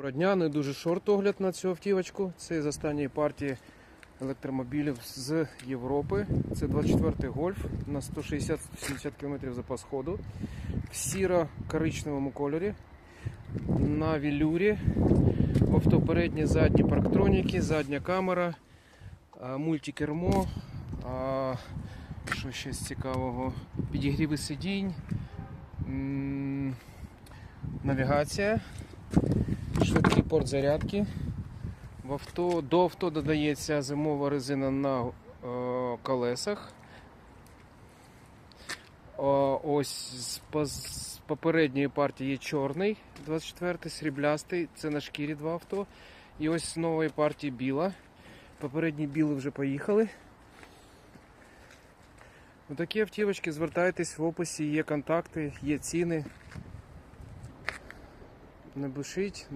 Доброго дня, не дуже шорт огляд на цю автівочку. Це з останньої партії електромобілів з Європи. Це 24-й гольф на 160-170 км запас ходу. В сіро-коричневому кольорі. На вілюрі. Авто передні, задні парктроніки, задня камера, мультикермо. а, Що ще з цікавого? Підігріви сидінь. Навігація. Швидкий порт зарядки. В авто, до авто додається зимова резина на е, колесах. О, ось з, по- з попередньої партії є чорний 24-й, сріблястий, це на шкірі два авто. І ось з нової партії біла. Попередні біли вже поїхали. Такі автівочки, звертайтесь в описі, є контакти, є ціни. Не бушіть.